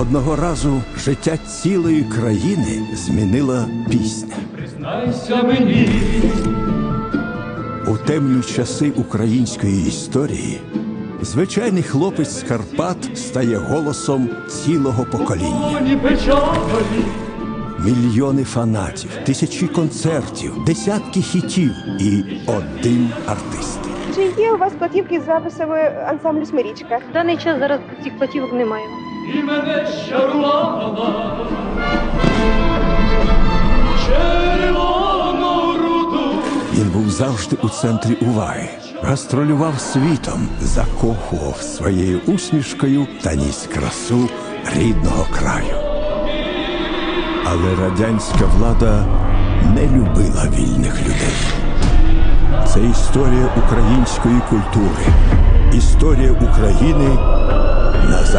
Одного разу життя цілої країни змінила пісня. Знайся мені, У темні часи української історії звичайний хлопець з Карпат стає голосом цілого покоління. Мільйони фанатів, тисячі концертів, десятки хітів і один артист. Чи є у вас платівки з записами ансамблю Смирічка? В даний час зараз цих платівок немає. І мене. Червону Він був завжди у центрі уваги, гастролював світом, закохував своєю усмішкою та ніс красу рідного краю. Але радянська влада не любила вільних людей. Це історія української культури, історія України Яремчук.